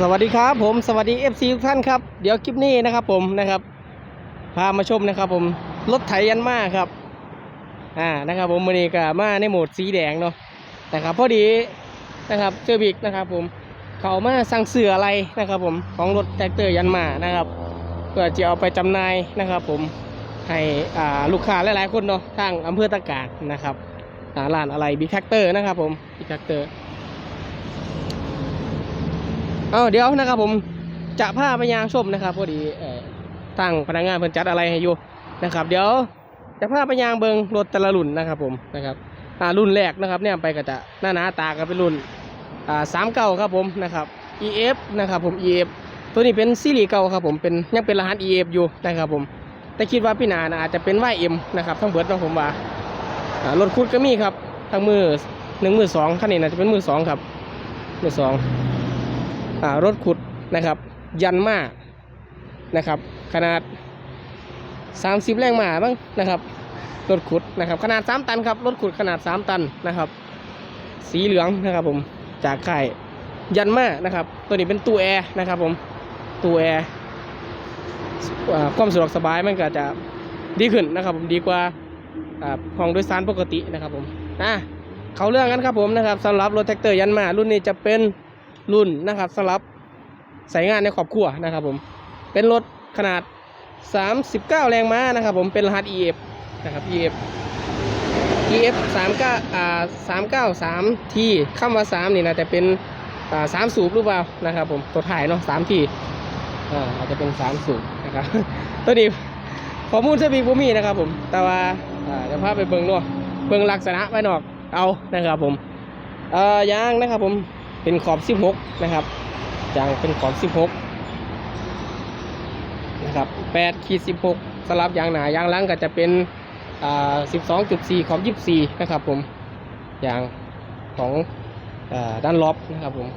สวัสดีครับผมสวัสดี FC ทุกท่านครับเดี๋ยวคลิปนี้นะครับผมนะครับพามาชมนะครับผมรถไถยันมาครับอ่านะครับผมมือนี้ก็มาในโหมดสีแดงเนาะนะครับพอดีนะครับเจอบิกนะครับผมเขามาสั่งเสืออะไรนะครับผมของรถแท็กเตอร์ยันมานะครับเพื่อจะเอาไปจำหน่ายนะครับผมให้อ่าลูกค้าหลายๆคนเนาะทางอำเภอตะกาศนะครับอ่าร้านอะไรบิ๊กแท็กเตอร์นะครับผมบิ๊กแท็กเตอร์ เอาเดี๋ยวนะครับผมจะพาไปยางชมนะครับพอดีเอ่อทางพนักงานเพิ่นจัดอะไรให้อยู่นะครับ เดี๋ยวจะพาไปยางเบิงรถแต่ละรุ่นนะครับผมนะครับอ่ารุ่นแรกนะครับเนี่ยไปก็จะหน้าหนาตากันเป็นรุ่นอ่าสามเก้าครับผมนะครับ EF นะครับผม EF ตัวนี้เป็นซีรีส์เก่าครับผมเป็นยังเป็นรหัส EF อยู่นะครับผมแต่คิดว่าพี่นานะอาจจะเป็น YM นะครับทั้งเบิดเนาะผมว่ารถคุดก็มีครับทั้งมือหนึ่งมือสองคันนี้น่าจะเป็นมือสองครับมือสอง รถขุดนะครับ ยันมานะครับ ขนาด 30 แรงม้าบ้างนะครับรถขุดนะครับ ขนาด 3 ตันครับรถขุดขนาด 3 ตันนะครับ สีเหลืองนะครับผมจากค่ายยันมานะครับ ตัวนี้เป็นตู้แอร์นะครับผมตู้แอร์ความสะดวกสบายมันก็จะดีขึ้นนะครับ ผมดีกว่าอ่าห้องโดยสารปกตินะครับผมอะเขาเรื่องกันครับผมนะครับสำหรับรถแท็กเตอร์ยันมารุ่นนี้จะเป็น รุ่นนะครับสำหรับใส่งานในครอบครัวนะครับผมเป็นรถขนาด 39 แรงม้านะครับผมเป็นรหัส EF นะครับ EF EF 39อ่า393ที่คำว่า 3 นี่นะจะเป็นอ่า3สูบหรือเปล่านะครับผมตัวถ่ายเนาะ3ที่อ่าอาจจะเป็น 3 สูบนะครับตัวนี้ข้อมูลเสบีบุมีนะครับผม แต่ว่าอ่าเดี๋ยวพาไปเบิ่งเนาะเบิ่งลักษณะภายนอก เอานะครับผม เอ่อยางนะครับผม เป็นขอบ 16 นะครับยางเป็นขอบ 16 นะครับ8ขีด16สลับยางหนายางหลังก็จะเป็นอ่า12.4 ขอบ 24 นะครับผมยางของอาด้านล็อบนะครับผม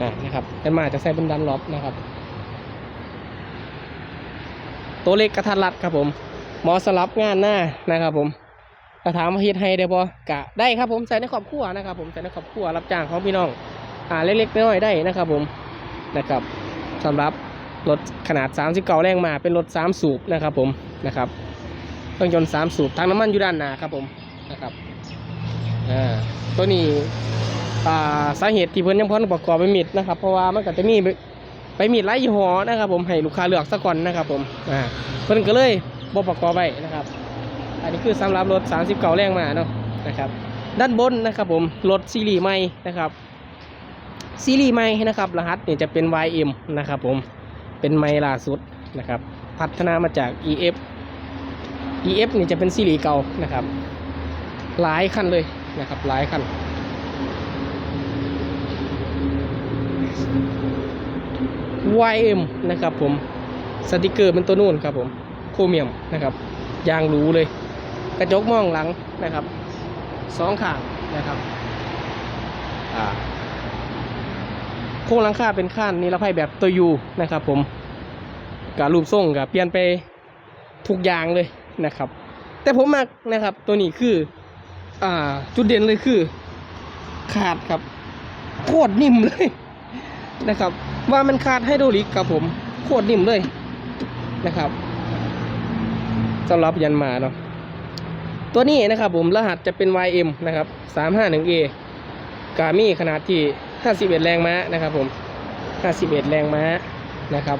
อ่านะครับเป็นมาจะใส่เป็นด้านล็อบนะครับ ตัวเล็กกระทัดรัดครับผมหมอสลับงานหน้านะครับผม ถ้าถามว่าเฮ็ดให้ได้บ่กะได้ครับผมใส่ในครอบครัวนะครับ ผมใส่ในครอบครัวรับจ้างของพี่น้องอ่าเล็กๆน้อยๆได้นะครับ ผมนะครับสำหรับรถขนาด39แรงมาเป็นรถ3สูบนะครับ ผมนะครับเครื่องยนต์3สูบทางน้ำมันอยู่ด้านหน้าครับผมนะครับอ่าตัวนี้อ่าสาเหตุที่เพิ่นยังพอนประกอบไปมิดนะครับ เพราะว่ามันก็จะมีไปมิดหลายยี่ห้อนะครับ ผมให้ลูกค้าเลือกซะก่อนนะครับ ผมอ่าเพิ่นก็เลยบ่ประกอบไว้นะครับ อันนี้คือสำหรับรถ39แรงมาเนาะนะครับด้านบนนะครับผมรถซีรีส์ใหม่นะครับซีรีส์ใหม่นะครับรหัสเนี่ยจะเป็น YM นะครับผมเป็นใหม่ล่าสุดนะครับพัฒนามาจาก EF EF นี่จะเป็นซีรีส์เก่านะครับหลายคันเลยนะครับหลายคัน YM นะครับผมสติกเกอร์เป็นตัวนู่นครับผมโครเมียมนะครับยางรูเลย กระจกมองหลังนะครับสองข้างนะครับโครงหลังคาเป็นข้านนิรภัยแบบตัวยูนะครับ ผมกับรูปทรงกับเปลี่ยนไปทุกอย่างเลยนะครับ แต่ผมมักนะครับตัวนี้คืออ่าจุดเด่นเลยคือ ขาดครับโคตรนิ่มเลยนะครับ ว่ามันขาดไฮโดรลิกครับผมโคตรนิ่มเลยนะครับสำหรับยันมาเนาะ ตัวนี้นะครับผมรหัสจะเป็น YM นะครับ 351A กามี่ขนาดที่ 51 แรงม้านะครับผม 51 แรงม้านะครับ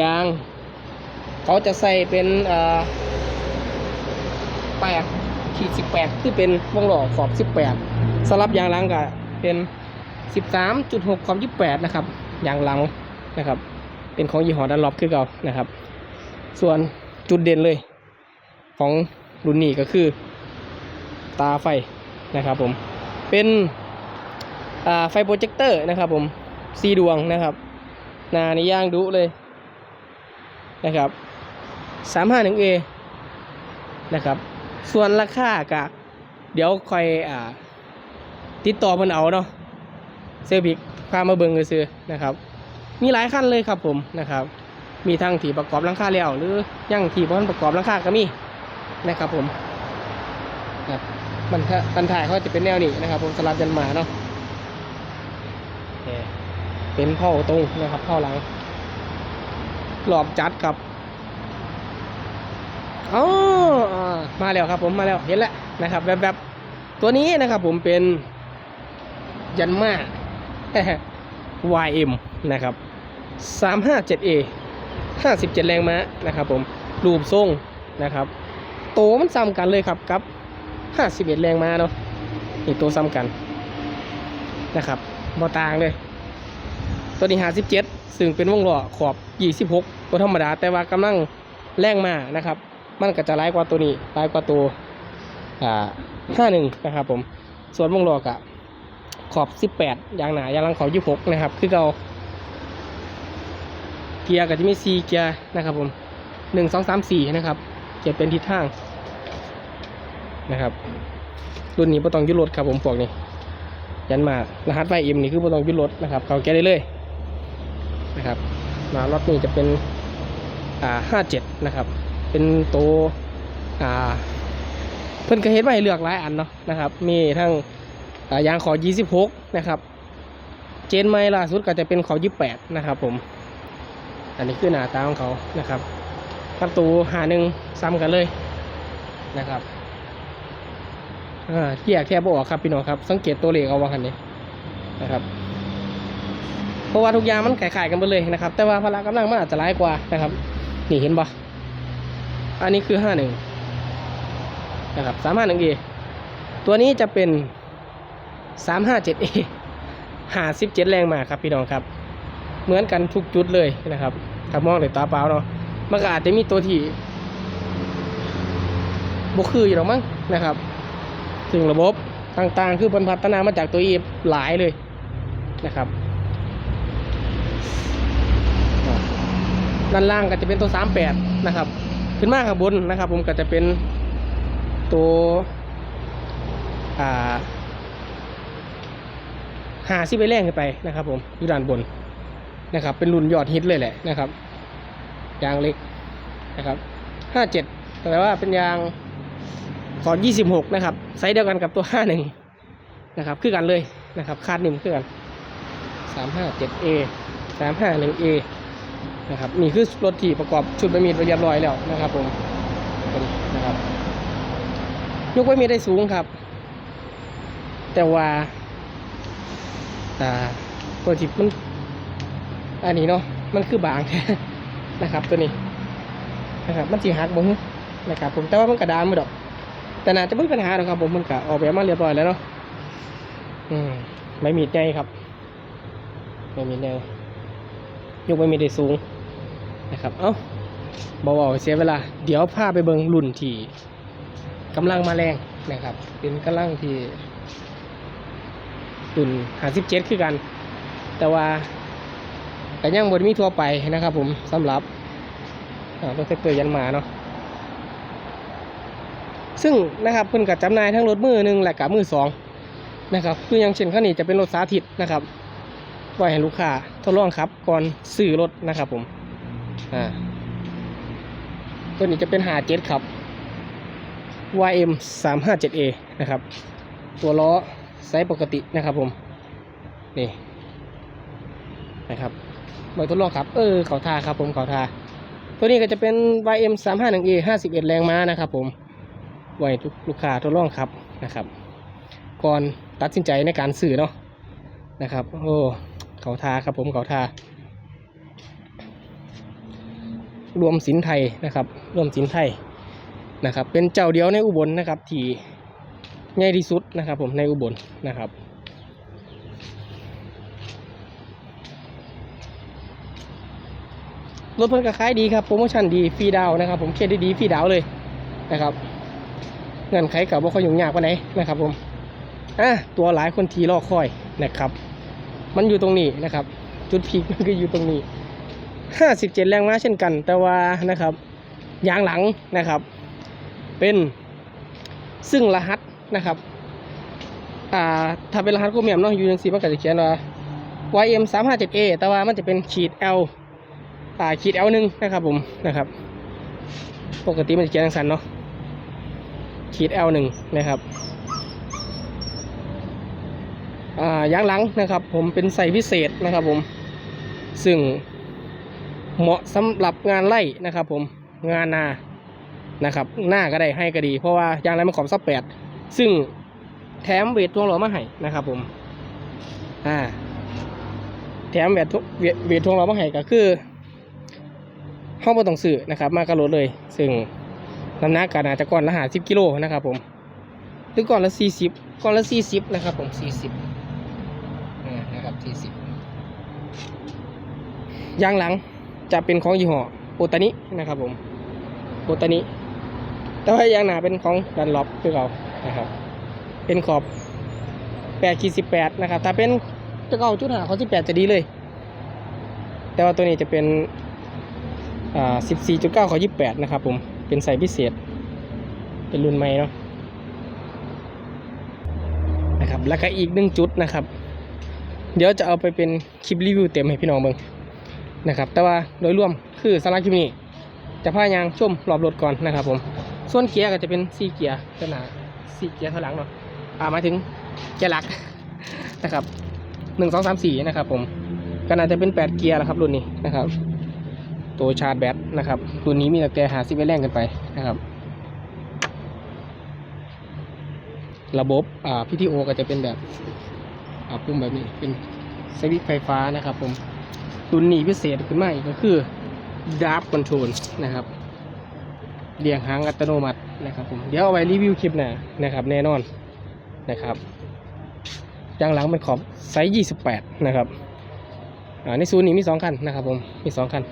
ยาง เขาจะใส่เป็นอ่อ8ขีด18คือเป็นวงหล้อขอบ 18สลับยางหลังก็เป็น 13.6ขอบ28 นะครับ ยางหลังนะครับ เป็นของยี่ห้อดันล็อปคือเก่านะครับ ส่วนจุดเด่นเลยของ รุ่นนี้ก็คือ ตาไฟนะครับผมเป็นไฟโปรเจคเตอร์นะครับผมสีดวงนะครับหนานี่ย่างดุเลยนะครับ 351A นะครับ ส่วนราคากะเดี๋ยวคอยอ่าติดต่อเพิ่นเอาเนาะเซอร์บิกพามาเบิ่งซื้อนะครับ มีหลายขั้นเลยครับผมนะครับ มีทั้งที่ประกอบหลังคาแล้วหรือยังที่บ่ทันประกอบหลังคาก็มี นะครับผมครับมันถ้าบันถ่ายเขาจะเป็นแนวนี้นะครับ ผมสลับยันหมาเนาะนี่เป็นเผาตรงนะครับเผาหลังหลอบจัดครับอ๋ออ่ามาแล้วครับ ผมมาแล้วเห็นแล้วนะครับแบบแบบๆตัวนี้นะครับ ผมเป็นยันมา YM นะครับ 357A 57 แรงม้านะครับผมรูปทรงนะครับ โตมันซ้ำกันเลยครับกับ51แรงมาเนาะนี่ตัวซ้ำกันนะครับบ่ต่างเลย ตัวนี้57ซึ่งเป็นวงล้อขอบ26ตัวธรรมดา แต่ว่ากำลังแรงมานะครับ มันก็จะร้ายกว่าตัวนี้ร้ายกว่าตัวอ่า51นะครับผมส่วนวงล้อกะขอบ18ยางหนายางหลังขอบ26นะครับ คือเราเกียร์ก็จะมี4เกียร์นะครับผม1 2 3 4นะครับ เกียร์เป็นทิศทางนะครับ รุ่นนี้บ่ต้องยุดรถครับผมพวกนี้ ยันมารหัสไฟเอ็มนี่คือบ่ต้องยุดรถนะครับ เขาแก้ได้เลยนะครับมารถนี้จะเป็นอ่า57นะครับ เป็นตัวอ่าเพิ่นก็เฮ็ดไว้เลือกหลายอันเนาะนะครับ มีทั้งยางขอ 26 นะครับ เจนใหม่ล่าสุดก็จะเป็นขอ 28 นะครับผม อันนี้คือหน้าตาของเขานะครับ ประตูหาหนึ่งซ้ำกันเลยนะครับอ่าที่ยกแค่บออกครับพี่น้องครับ สังเกตตัวเลขเอาว่าคันนี้นะครับ เพราะว่าทุกอย่างมันขายๆกันหมดเลยนะครับ แต่ว่าพละกำลังมันอาจจะร้ายกว่านะครับ นี่เห็นปะอันนี้คือห้าหนึ่งนะครับสามห้าหนึ่งเอตัวนี้จะเป็นสามห้าเจ็ดเอหาสิบเจ็ดแรงมาครับพี่น้องครับ เหมือนกันทุกจุดเลยนะครับถ้ามองด้วยตาเปล่าเนาะ มันก็อาจจะมีตัวที่บกคืออยู่หรอกมั้งนะครับ ซึ่งระบบต่างๆ คือพัฒนามาจากตัวอีฟหลายเลยนะครับด้านล่างก็จะเป็นตัว 38 นะครับ ขึ้นมาข้างบนนะครับ ผมก็จะเป็นตัวอ่าหาซิไปแรงขึ้นไปนะครับ ผมอยู่ด้านบนนะครับ เป็นรุ่นยอดฮิตเลยแหละนะครับ ยางเล็กนะครับห้าเจ็ดแต่ว่าเป็นยางขอยี่สิบหกนะครับไซส์เดียวกันกับตัวห้าหนึ่งนะครับคือกันเลยนะครับคาดนิ่มคือกันสามห้าเจ็ดเอสามห้าหนึ่งเอนะครับนี่คือรถที่ประกอบชุดบะหมี่ไปเรียบร้อยแล้วนะครับผมนี้นะครับยกไว้มีได้สูงครับ แต่ว่าอ่ตัวจิบมันอันนี้เนาะมันคือบาง นะครับ ตัวนี้นะครับมันสีหักบ่ฮึนะครับ ผมแต่ว่ามันกระดานมาดอก แต่น่าจะไม่มีปัญหาหรอกครับ ผมมันก็ออกแบบมาเรียบร้อยแล้วเนาะอืมไม่มีดใหญ่ครับไม่มีดใหญ่ยกไม่มีได้สูงนะครับ เอ้าบอกว่าเสียเวลา เดี๋ยวพาไปเบิงรุ่นที่กำลังมาแรงนะครับ เป็นกำลังที่รุ่นหาสิบเจ็ดคือกัน แต่ว่า แต่ยังบนมีทั่วไปนะครับผมสำหรับรถแท็กเตอร์ยันมาเนาะซึ่งนะครับเพิ่นกับจำนายทั้งรถมือหนึ่งและกับมือสองนะครับคืออย่างเช่นคันนี้จะเป็นรถสาธิตนะครับไว้ให้ลูกค้าทดลองขับก่อนซื้อรถนะครับผมอ่าตัวนี้จะเป็นหาเจ็ดครับ YM 3 5 7 A นะครับ ตัวล้อไซส์ปกตินะครับผม นี่ นะครับ มาทดลองครับ เออเขาทาครับผมเขาทา ตัวนี้ก็จะเป็น YM 3 5 1 A 51 แรงม้านะครับผมไว้ทุกลูกค้าทดลองครับนะครับ ก่อนตัดสินใจในการซื้อเนาะนะครับ โอ้เขาทาครับผมเขาทา รวมสินไทยนะครับ รวมสินไทยนะครับ เป็นเจ้าเดียวในอุบลนะครับที่ใหญ่ที่สุดนะครับ ผมในอุบลนะครับ รถเพิ่นก็ขายดีครับโปรโมชั่นดีฟรีดาวนะครับ ผมเครดิตดีฟรีดาวเลยนะครับเงินไขกับว่าเขายุ่งยากกว่าไหนนะครับผมอะตัวหลายคนทีรอคอยนะครับ มันอยู่ตรงนี้นะครับ จุดพีคมันก็อยู่ตรงนี้ห้าสิบเจ็ดแรงม้าเช่นกัน แต่ว่านะครับยางหลังนะครับ เป็นซึ่งรหัสนะครับอ่าถ้าเป็นรหัสโคเมียมเนาะอยู่ยังสีมันก็จะเขียนว่า YM 3 5 7 A แต่ว่ามันจะเป็นขีด L อ่าขีด L หนึ่งนะครับผมนะครับ ปกติมันจะเขียนทางสันเนาะขีด L หนึ่งนะครับอ่ายางหลังนะครับ ผมเป็นใส่พิเศษนะครับผมซึ่งเหมาะสำหรับงานไร่นะครับ ผมงานนานะครับหน้าก็ได้ให้ก็ดี เพราะว่ายางไรมันขอบซับแปดซึ่งแถมเวททวงหล่อมาให้นะครับ ผมอ่าแถมเวททุเวทเวททวงหล่อมาให้ก็คือ ห้องบนต้องซื้อนะครับ มากระโดดเลย ซึ่งน้ำหนักก็น่าจจะก้อนละหาสิบกิโลนะครับผมหรือก้อนละสี่สิบก้อนละสี่สิบนะครับ ผมสี่สิบอ่านะครับสี่สิบยางหลังจะเป็นของยี่ห้อโอตานินะครับผมโอตานิแต่ว่ายางหนาเป็นของดันล็อปคือเรานะครับ เป็นขอบ8ขีด18นะครับ ถ้าเป็นจะเก่าจุดหาเขา18จะดีเลย แต่ว่าตัวนี้จะเป็น อ่า14.9เขา28นะครับผม เป็นไซส์พิเศษ เป็นรุ่นใหม่เนาะ นะครับ แล้วก็อีกหนึ่งจุดนะครับ เดี๋ยวจะเอาไปเป็นคลิปรีวิวเต็มให้พี่น้องเบิ่งนะครับ แต่ว่าโดยรวมคือสาระคลิปนี้ จะพายางชมรอบรถก่อนนะครับผม ส่วนเกียร์ก็จะเป็นซีเกียร์ขนาดซีเกียร์ถอยหลังเนาะอ่ามาถึงเกียร์หลักนะครับหนึ่งสองสามสี่นะครับผมก็น่าจะเป็นแปดเกียร์แล้วครับรุ่นนี้นะครับ ตัวชาร์จแบตนะครับรุ่นนี้มีต่แต่หาซิเวแรงกันไปนะครับ ระบบอ่าพีทีโอก็จะเป็นแบบอ่าปุ่มแบบนี้เป็นสวิตช์ไฟฟ้านะครับผมรุ่นนี้พิเศษขึ้นมาอีกก็คือดาร์ c คอนโทรลนะครับเรียงหางอัตโนมัตินะครับผมเดี๋ยวเอาไว้รีวิวคลิปหน้านะครับ แน่นอนนะครับยางหลังเป็นขอบไซส์28 นะครับอ่าในศูนย์นี้มี 2 คันนะครับผม มี 2 คัน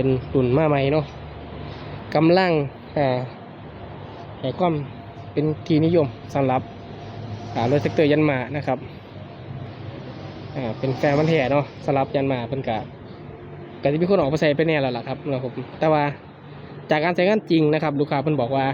เป็นรุ่นมาใหม่เนาะกำลังอ่าแหกล้อมเป็นที่นิยมสำหรับรถเซกเตอร์ยันมานะครับเป็นแฟนมันแท้เนาะสลับยันมาเพิ่นกะก็จะมีคนออกมาใส่ไปแน่แล้วล่ะครับนะครับผมแต่ว่าจากการใช้งานจริงนะครับ ลูกค้าเพิ่นบอกว่า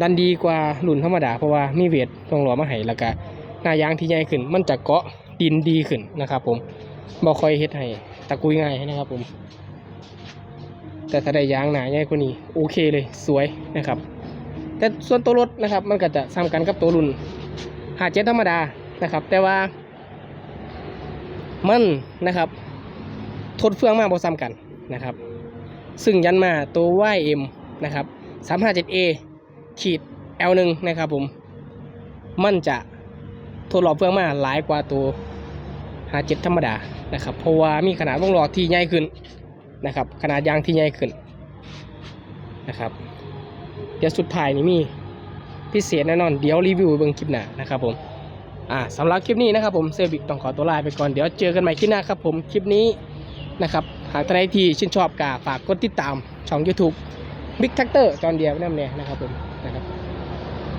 ดันดีกว่ารุ่นธรรมดาเพราะว่ามีเวทตรงหล่อมาให้แล้วก็หน้ายางที่ใหญ่ขึ้น มันจะเกาะดินดีขึ้นนะครับ ผมบ่ค่อยเฮ็ดให้ตะกุยง่ายนะครับ ผม แต่ถ้าได้ยางหนาใหญ่กว่านี้โอเคเลยสวยนะครับ แต่ส่วนตัวรถนะครับ มันก็จะซ้ำกันกับตัวรุ่นหาเจ็ดธรรมดานะครับ แต่ว่า มันนะครับ ทดเฟืองมากพอซ้ำกันนะครับ ซึ่งยันมาตัว YM นะครับ 357A ขีด L1 นะครับผม มันจะทดรอบเฟืองมาหลายกว่าตัว57ธรรมดานะครับ เพราะว่ามีขนาดวงล้อที่ใหญ่ขึ้น นะครับ ขนาดยางที่ใหญ่ขึ้นนะครับ เดี๋ยวสุดท้ายนี่มีพิเศษแน่นอน เดี๋ยวรีวิวเบิ่งคลิปหน้านะครับผมอ่าสำหรับคลิปนี้นะครับผมเซอร์บิกต้องขอตัวลาไปก่อน เดี๋ยวเจอกันใหม่คลิปหน้าครับผมคลิปนี้นะครับหากท่านใดที่ชื่นชอบกาฝากกดติดตามช่อง YouTube Big Tractor จอนเดียวนั่นเองนะครับผมนะครับ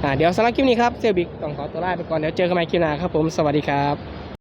อ่าเดี๋ยวสำหรับคลิปนี้ครับเซอร์บิกต้องขอตัวลาไปก่อนเดี๋ยวเจอกันใหม่คลิปหน้าครับผมสวัสดีครับ